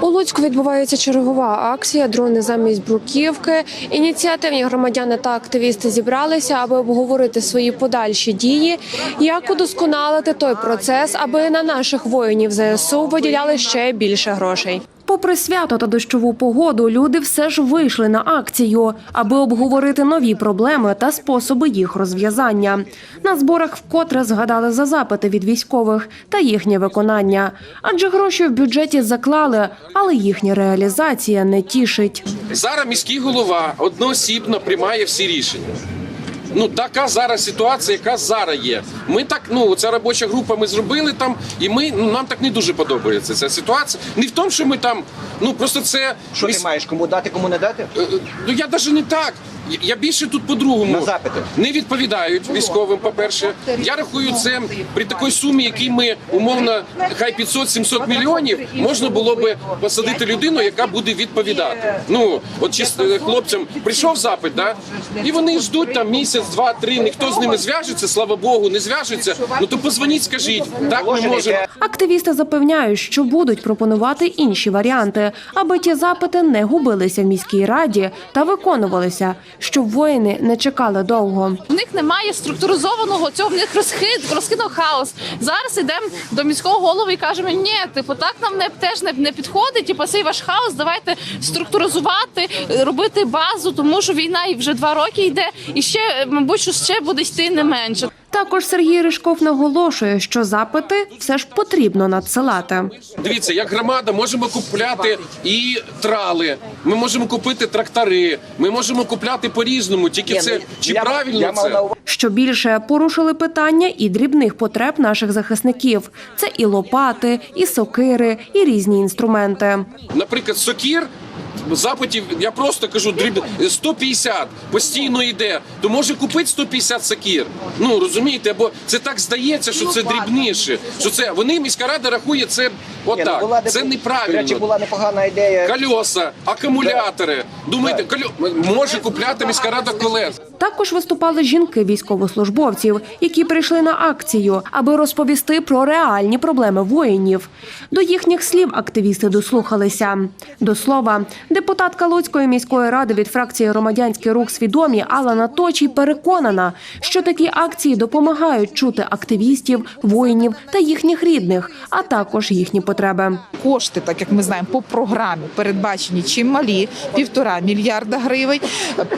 У Луцьку відбувається чергова акція Дрони замість бруківки. Ініціативні громадяни та активісти зібралися, аби обговорити свої подальші дії, як удосконалити той процес, аби на наших воїнів ЗСУ виділяли ще більше грошей. Попри свято та дощову погоду, люди все ж вийшли на акцію, аби обговорити нові проблеми та способи їх розв'язання. На зборах вкотре згадали за запити від військових та їхнє виконання. Адже гроші в бюджеті заклали, але їхня реалізація не тішить. Зараз міський голова одноосібно приймає всі рішення. Ну така зараз ситуація, яка зараз є. Ми так, ну ця робоча група ми зробили там, і ми ну нам так не дуже подобається ця ситуація. Не в тому, що ми там, ну просто це Що ти маєш? Кому дати, кому не дати? Е, Ну я навіть не так. Я- більше тут по-другому запити. не відповідають військовим. По перше, я рахую це при такій сумі, якій ми умовно хай 500-700 мільйонів, можна було би посадити людину, яка буде відповідати. Ну от чисто хлопцям прийшов запит, да і вони ждуть там місяць, два, три. Ніхто з ними зв'яжеться, слава Богу, не зв'яжеться. Ну то позвоніть, скажіть, так ми можемо. Активісти запевняють, що будуть пропонувати інші варіанти, аби ті запити не губилися в міській раді та виконувалися, щоб воїни не чекали довго. В них немає структуризованого цього, в них розхид, розкинув хаос. Зараз йдемо до міського голови і кажемо, ні, типу, так нам не теж не, не підходить. Типу, цей ваш хаос, давайте структуризувати, робити базу, тому що війна і вже два роки йде, і ще, мабуть, що ще буде йти не менше. Також Сергій Ришков наголошує, що запити все ж потрібно надсилати. Дивіться, як громада можемо купляти і трали. Ми можемо купити трактори. Ми можемо купляти по-різному. Тільки Ні, це ну, чи я- правильно я мав це? на Що більше порушили питання і дрібних потреб наших захисників. Це і лопати, і сокири, і різні інструменти. Наприклад, сокір. Запитів я просто кажу дріб 150 постійно йде. То може купити 150 сакір. Ну розумієте, бо це так здається, що це дрібніше. Що це вони міська рада рахує це ну, отак. була де- Це До речі, неправильно. була непогана ідея. Кольоса, акумулятори. Думаєте, кольо... може купляти міська рада колес. Також виступали жінки військовослужбовців, які прийшли на акцію, аби розповісти про реальні проблеми воїнів. До їхніх слів активісти дослухалися. До слова, депутатка Луцької міської ради від фракції громадянський рух свідомі Алана Точій переконана, що такі акції допомагають чути активістів, воїнів та їхніх рідних, а також їхні потреби. Кошти, так як ми знаємо, по програмі передбачені чималі півтора мільярда гривень.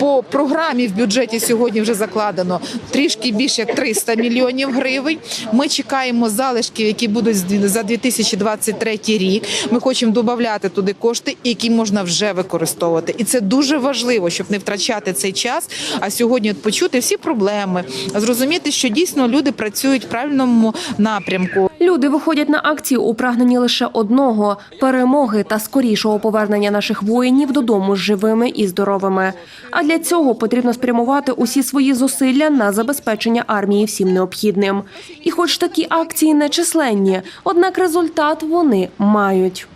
По програмі в бюджеті сьогодні вже закладено трішки більше 300 мільйонів гривень. Ми чекаємо залишків, які будуть за 2023 рік. Ми хочемо додати туди кошти, які можна вже використовувати. І це дуже важливо, щоб не втрачати цей час. А сьогодні почути всі проблеми, зрозуміти, що дійсно люди працюють в правильному напрямку. Люди виходять на акцію у прагненні лише одного перемоги та скорішого повернення наших воїнів додому живими і здоровими. А для цього потрібно спрямувати усі свої зусилля на забезпечення армії всім необхідним. І хоч такі акції не численні, однак результат вони мають.